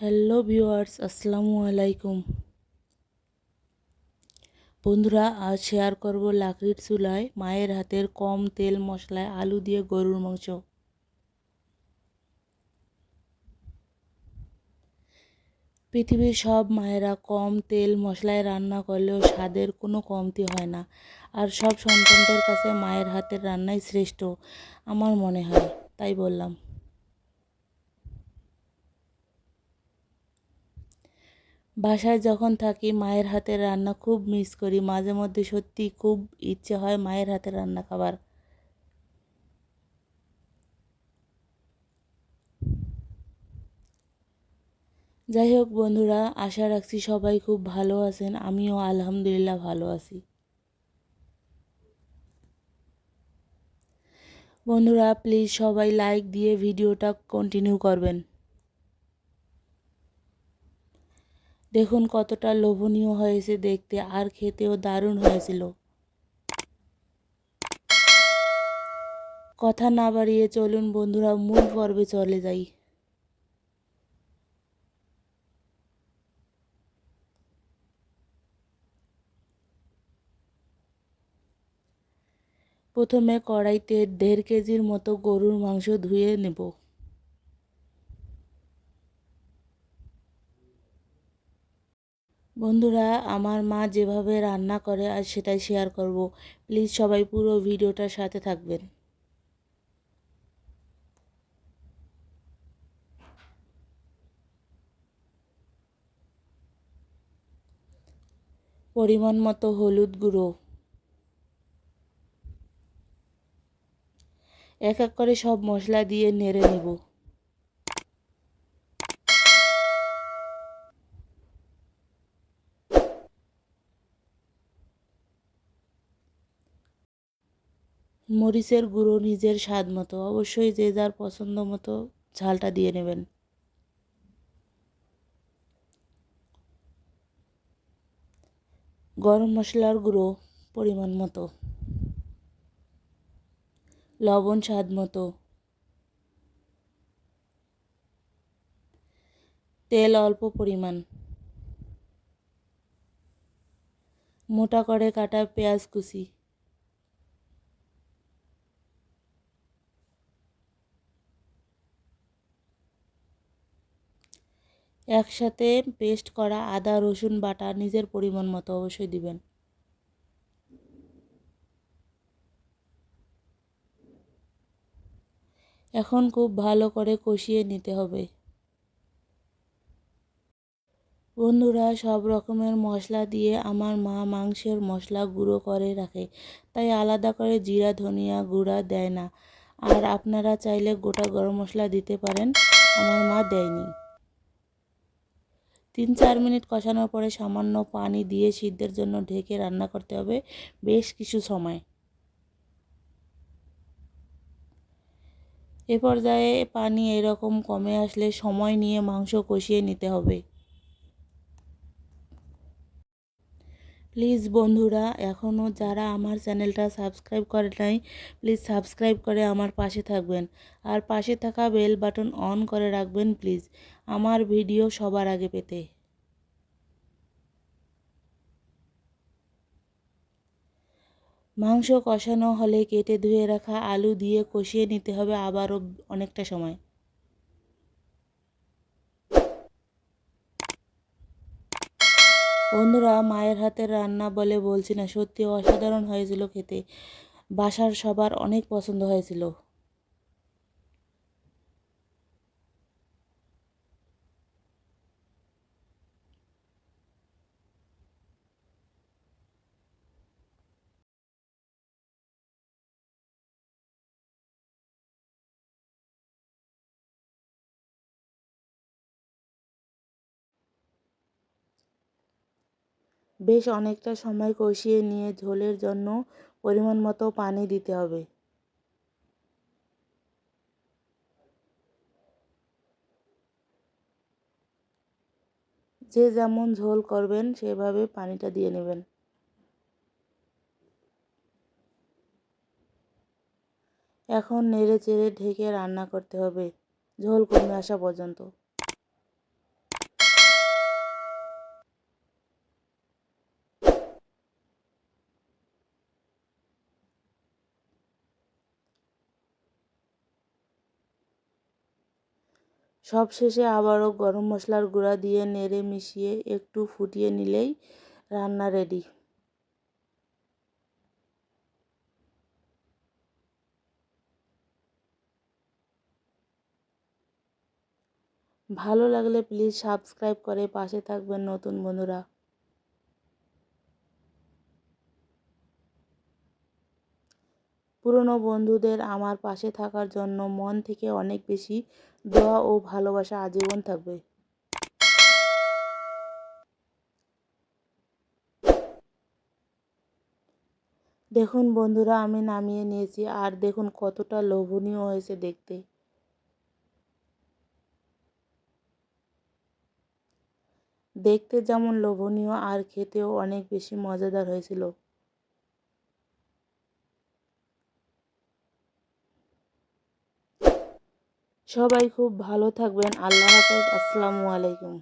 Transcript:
Hello viewers, আসসালামু আলাইকুম। বন্ধুরা, আজ শেয়ার করব লাকড়ির চুলায় মায়ের হাতের কম তেল মশলায় আলু দিয়ে গরুর মাংস। পৃথিবীর সব মায়েরা কম তেল মশলায় রান্না করলেও স্বাদের কোনো কমতি হয় না, আর সব সন্তানদের কাছে মায়ের হাতের রান্নাই শ্রেষ্ঠ, আমার মনে হয়, তাই বললাম। বাসায় যখন থাকি, মায়ের হাতের রান্না খুব মিস করি। মাঝে মধ্যে সত্যি খুব ইচ্ছে হয় মায়ের হাতের রান্না খাবার। যাই হোক বন্ধুরা, আশা রাখছি সবাই খুব ভালো আছেন। আমিও আলহামদুলিল্লাহ ভালো আছি। বন্ধুরা প্লিজ সবাই লাইক দিয়ে ভিডিওটা কন্টিনিউ করবেন। দেখুন কতটা লোভনীয় হয়েছে দেখতে, আর খেতেও দারুণ হয়েছিল। কথা না বাড়িয়ে চলুন বন্ধুরা, মূল পর্বে চলে যাই। প্রথমে কড়াইতে দেড় কেজির মতো গরুর মাংস ধুয়ে নেব। বন্ধুরা, আমার মা যেভাবে রান্না করে, আজ সেটাই শেয়ার করব। প্লিজ সবাই পুরো ভিডিওটার সাথে থাকবেন। পরিমাণ মতো হলুদ গুঁড়ো। এক এক করে সব মশলা দিয়ে নেড়ে নেব। মরিচের গুঁড়ো নিজের স্বাদ মতো। অবশ্যই যে যার পছন্দ মতো ঝালটা দিয়ে নেবেন। গরম মশলার গুঁড়ো পরিমাণ মতো। লবণ স্বাদ মতো। তেল অল্প পরিমাণ। মোটা করে কাটা পেঁয়াজ কুচি। একসাথে পেস্ট করা আদা, রসুন বাটা নিজের পরিমাণ মতো অবশ্যই দিবেন। এখন খুব ভালো করে কষিয়ে নিতে হবে। বন্ধুরা, সব রকমের মশলা দিয়ে আমার মা মাংসের মশলা গুঁড়ো করে রাখে, তাই আলাদা করে জিরা, ধনিয়া গুঁড়া দেয় না। আর আপনারা চাইলে গোটা গরম মশলা দিতে পারেন, আমার মা দেয়নি। তিন চার মিনিট কষানোর পরে সামান্য পানি দিয়ে সিদ্ধের জন্য ঢেকে রান্না করতে হবে বেশ কিছু সময়। এ পর্যায়ে পানি এরকম কমে আসলে সময় নিয়ে মাংস কষিয়ে নিতে হবে। প্লিজ বন্ধুরা, এখনও যারা আমার চ্যানেলটা সাবস্ক্রাইব করে নাই, প্লিজ সাবস্ক্রাইব করে আমার পাশে থাকবেন। আর পাশে থাকা বেল বাটন অন করে রাখবেন প্লিজ, আমার ভিডিও সবার আগে পেতে। মাংস কষানো হলে কেটে ধুয়ে রাখা আলু দিয়ে কষিয়ে নিতে হবে আবারও অনেকটা সময়। বন্ধুরা মায়ের হাতের রান্না বলে বলছি না সত্যি অসাধারণ হয়েছিল খেতে। বাসার সবার অনেক পছন্দ হয়েছিল। বেশ অনেকটা সময় কষিয়ে নিয়ে ঝোলের জন্য পরিমাণ মতো পানি দিতে হবে। যে যেমন ঝোল করবেন, সেভাবে পানিটা দিয়ে নেবেন। এখন নেড়ে চেড়ে ঢেকে রান্না করতে হবে, ঝোল কমে আসা পর্যন্ত। সব শেষে আবারও গরম মশলার গুঁড়া দিয়ে নেড়ে মিশিয়ে একটু ফুটিয়ে নিলেই রান্না রেডি ভালো লাগলে প্লিজ সাবস্ক্রাইব করে পাশে থাকবেন নতুন বন্ধুরা। পুরনো বন্ধুদের আমার পাশে থাকার জন্য মন থেকে অনেক বেশি দোয়া ও ভালোবাসা আজীবন থাকবে। দেখুন বন্ধুরা, আমি নামিয়ে নিয়েছি আর দেখুন কতটা লোভনীয় হয়েছে দেখতে। দেখতে যেমন লোভনীয় আর খেতেও অনেক বেশি মজাদার হয়েছিল। সবাই খুব ভালো থাকবেন। আল্লাহ হাফেজ। আসসালামু আলাইকুম।